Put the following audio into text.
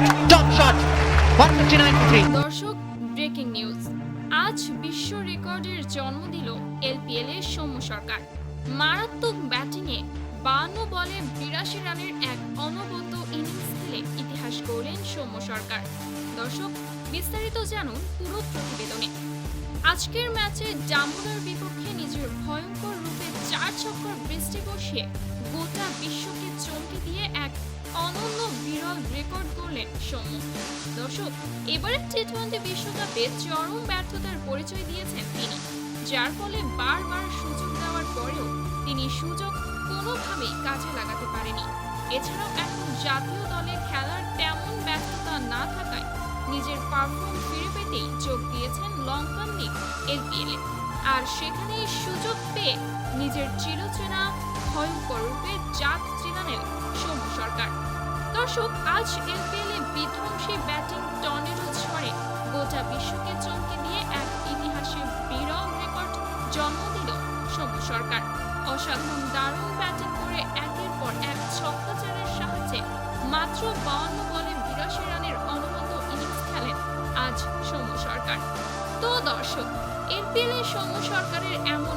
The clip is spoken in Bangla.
shot, top 159 দর্শক ব্রেকিং নিউজ আজ বিশ্ব রেকর্ডের জন্ম দিল এলপিএল এর সৌম্য সরকার। মারাত্মক ব্যাটিংয়ে বান্ন বলে বিরাশি রানের এক অনবদ্য ইনিংস খেলে ইতিহাস গড়লেন সৌম্য সরকার। দর্শক বিস্তারিত জানুন পুরো প্রতিবেদনে। আজকের ম্যাচে ডাম্বুলার বিপক্ষে নিজের ভয়ঙ্কর রূপে চার ছক্কর বৃষ্টি বসিয়ে গোটা বিশ্বকে করলেন সৌম্য দর্শক, এবারে টি টোয়েন্টি বিশ্বকাপে চরম ব্যর্থতার পরিচয় দিয়েছেন তিনি, যার ফলে বারবার সুযোগ দেওয়ার পরেও তিনি সুযোগ কোনোভাবেই কাজে লাগাতে পারেনি। এছাড়াও এখন জাতীয় দলে খেলার তেমন ব্যর্থতা না থাকায় নিজের পারফর্ম ফিরে পেতেই যোগ দিয়েছেন লঙ্কান লিগ এলপিএল। আর সেখানেই সুযোগ পেয়ে নিজের চিরচেনা ভয়ঙ্কর রূপে জাত চিনালেন সৌম্য সরকার। দর্শক, আজ এলপিএল বিধ্বংসী ব্যাটিং টর্নেডো ঝড়ে গোটা বিশ্বকে চমকে দিয়ে এক ইতিহাসের বিরল রেকর্ড জন্ম দিল সৌম্য সরকার। অসাধারণ দারুণ ব্যাটিং করে একের পর এক ছক্কাচারের সাহায্যে মাত্র বাউন্ন বলে বিরাশি রানের অনবদ্য ইনিংস খেলেন আজ সৌম্য সরকার। তো দর্শক এলপিএল সৌম্য সরকারের এমন